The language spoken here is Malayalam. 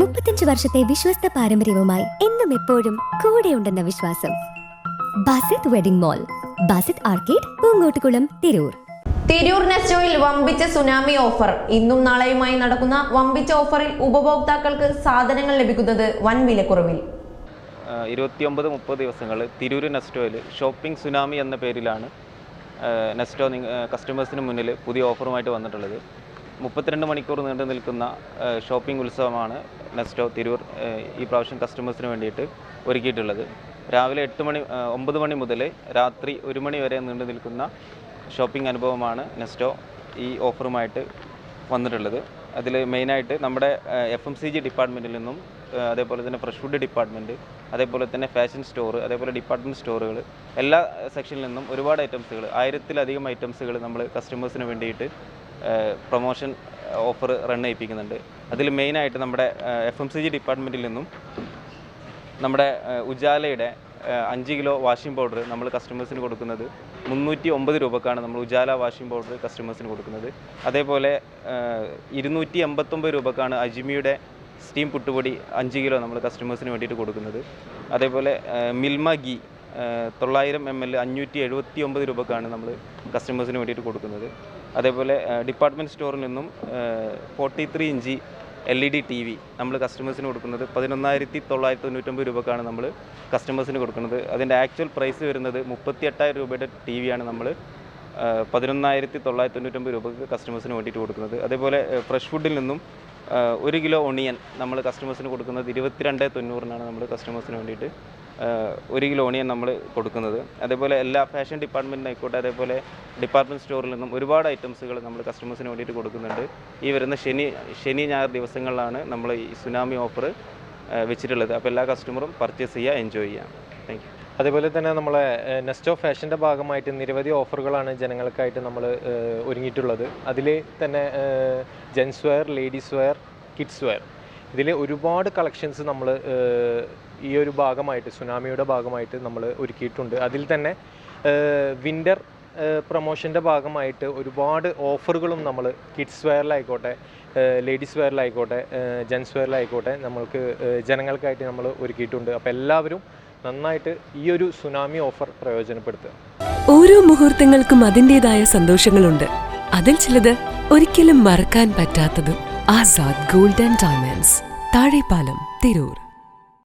മുപ്പത്തഞ്ച് വർഷത്തെ വിശ്വസ്ത പാരമ്പര്യവുമായി എന്നും എപ്പോഴും കൂടെയുണ്ടെന്ന വിശ്വാസം. Basith wedding mall Basith arcade Poonkottukulam Tirur. Tirur നെസ്റ്റോയിൽ വമ്പിച്ച സുനാമി ഓഫർ. ഇന്നും നാളെയുമായി നടക്കുന്ന വമ്പിച്ച ഓഫറിൽ ഉപഭോക്താക്കൾക്ക് സാധനങ്ങൾ ലഭിക്കുന്നത് വൻ വിലക്കുറവിൽ. ഇരുപത്തിയൊമ്പത് മുപ്പത് ദിവസങ്ങൾ തിരൂർ നെസ്റ്റോയിൽ ഷോപ്പിംഗ് സുനാമി എന്ന പേരിലാണ് നെസ്റ്റോ കസ്റ്റമേഴ്സിന് മുന്നിൽ പുതിയ ഓഫറുമായിട്ട് വന്നിട്ടുള്ളത്. മുപ്പത്തിരണ്ട് മണിക്കൂർ നീണ്ടു നിൽക്കുന്ന ഷോപ്പിംഗ് ഉത്സവമാണ് നെസ്റ്റോ തിരൂർ ഈ പ്രാവശ്യം കസ്റ്റമേഴ്സിന് വേണ്ടിയിട്ട് ഒരുക്കിയിട്ടുള്ളത്. രാവിലെ എട്ട് മണി ഒമ്പത് മണി മുതൽ രാത്രി ഒരു മണി വരെ നീണ്ടു നിൽക്കുന്ന ഷോപ്പിംഗ് അനുഭവമാണ് നെസ്റ്റോ ഈ ഓഫറുമായിട്ട് വന്നിട്ടുള്ളത്. അതിൽ മെയിനായിട്ട് നമ്മുടെ എഫ് എം സി ജി ഡിപ്പാർട്ട്മെന്റിൽ നിന്നും അതേപോലെ തന്നെ ഫ്രഷ് ഫുഡ് ഡിപ്പാർട്ട്മെന്റ് അതേപോലെ തന്നെ ഫാഷൻ സ്റ്റോർ അതേപോലെ ഡിപ്പാർട്ട്മെന്റ് സ്റ്റോറുകൾ എല്ലാ സെക്ഷനിൽ നിന്നും ഒരുപാട് ഐറ്റംസുകൾ ആയിരത്തിലധികം ഐറ്റംസുകൾ നമ്മൾ കസ്റ്റമേഴ്സിന് വേണ്ടിയിട്ട് പ്രൊമോഷൻ ഓഫർ റൺ ചെയ്യിപ്പിക്കുന്നുണ്ട്. അതിൽ മെയിനായിട്ട് നമ്മുടെ എഫ് എം സി ജി ഡിപ്പാർട്ട്മെന്റിൽ നിന്നും നമ്മുടെ ഉജാലയുടെ അഞ്ച് കിലോ വാഷിംഗ് പൗഡർ നമ്മൾ കസ്റ്റമേഴ്സിന് കൊടുക്കുന്നത് മുന്നൂറ്റി ഒമ്പത് രൂപക്കാണ് നമ്മൾ ഉജാല വാഷിംഗ് പൗഡർ കസ്റ്റമേഴ്സിന് കൊടുക്കുന്നത്. അതേപോലെ ഇരുന്നൂറ്റി എൺപത്തൊമ്പത് രൂപക്കാണ് അജിമിയുടെ സ്റ്റീം പുട്ടുപൊടി അഞ്ച് കിലോ നമ്മൾ കസ്റ്റമേഴ്സിന് വേണ്ടിയിട്ട് കൊടുക്കുന്നത്. അതേപോലെ മിൽമ ഗീ തൊള്ളായിരം എം എൽ അഞ്ഞൂറ്റി എഴുപത്തി ഒമ്പത് രൂപക്കാണ് നമ്മൾ കസ്റ്റമേഴ്സിന് വേണ്ടിയിട്ട് കൊടുക്കുന്നത്. അതേപോലെ ഡിപ്പാർട്ട്മെന്റ് സ്റ്റോറിൽ നിന്നും forty three inch L E D T V നമ്മൾ കസ്റ്റമേഴ്സിന് കൊടുക്കുന്നത്. പതിനൊന്നായിരത്തി തൊള്ളായിരത്തി തൊണ്ണൂറ്റൊമ്പത് രൂപക്കാണ് നമ്മൾ കസ്റ്റമേഴ്സിന് കൊടുക്കുന്നത്. അതിന്റെ ആക്ച്വൽ പ്രൈസ് വരുന്നത് മുപ്പത്തി എട്ടായിരം രൂപയുടെ ടി വിയാണ് നമ്മൾ പതിനൊന്നായിരത്തി തൊള്ളായിരത്തി തൊണ്ണൂറ്റൊമ്പത് രൂപയ്ക്ക് കസ്റ്റമേഴ്സിന് വേണ്ടിയിട്ട് കൊടുക്കുന്നത്. അതേപോലെ ഫ്രഷ് ഫുഡിൽ നിന്നും ഒരു കിലോ ഒണിയൻ നമ്മൾ കസ്റ്റമേഴ്സിന് കൊടുക്കുന്നത് ഇരുപത്തിരണ്ട് തൊണ്ണൂറിനാണ് നമ്മൾ കസ്റ്റമേഴ്സിന് വേണ്ടിയിട്ട് ഒരു കിലോ ഒണിയൻ നമ്മൾ കൊടുക്കുന്നത്. അതേപോലെ എല്ലാ ഫാഷൻ ഡിപ്പാർട്ട്മെന്റിനായിക്കോട്ടെ അതേപോലെ ഡിപ്പാർട്ട്മെന്റ് സ്റ്റോറിൽ നിന്നും ഒരുപാട് ഐറ്റംസുകൾ നമ്മൾ കസ്റ്റമേഴ്സിന് വേണ്ടിയിട്ട് കൊടുക്കുന്നുണ്ട്. ഈ വരുന്ന ശനി ശനി ഞായർ ദിവസങ്ങളിലാണ് നമ്മൾ ഈ സുനാമി ഓഫർ വെച്ചിട്ടുള്ളത്. അപ്പോൾ എല്ലാ കസ്റ്റമറും പർച്ചേസ് ചെയ്യുക എൻജോയ് ചെയ്യാം താങ്ക് അതേപോലെ തന്നെ നമ്മളെ നെസ്റ്റോ ഫാഷന്റെ ഭാഗമായിട്ട് നിരവധി ഓഫറുകളാണ് ജനങ്ങൾക്കായിട്ട് നമ്മൾ ഒരുങ്ങിയിട്ടുള്ളത്. അതിൽ തന്നെ gents wear ladies wear kids wear ഇതിൽ ഒരുപാട് കളക്ഷൻസ് നമ്മൾ ഈ ഒരു ഭാഗമായിട്ട് സുനാമിയുടെ ഭാഗമായിട്ട് നമ്മൾ ഒരുക്കിയിട്ടുണ്ട്. അതിൽ തന്നെ വിന്റർ പ്രൊമോഷന്റെ ഭാഗമായിട്ട് ഒരുപാട് ഓഫറുകളും നമ്മൾ കിഡ്സ് വെയറിലായിക്കോട്ടെ ലേഡീസ് വെയറിലായിക്കോട്ടെ ജെൻസ് വെയറിലായിക്കോട്ടെ നമ്മൾക്ക് ജനങ്ങൾക്കായിട്ട് നമ്മൾ ഒരുക്കിയിട്ടുണ്ട്. അപ്പോൾ എല്ലാവരും നന്നായിട്ട് ഈ ഒരു സുനാമി ഓഫർ പ്രയോജനപ്പെടുത്തുക. ഓരോ മുഹൂർത്തങ്ങൾക്കും അതിന്റെതായ സന്തോഷങ്ങളുണ്ട്. അതിൽ ചിലത് ഒരിക്കലും മറക്കാൻ പറ്റാത്തതും ആസാദ് ഗോൾഡൻ ഡയമണ്ട്സ് താഴെപ്പാലം തിരൂർ.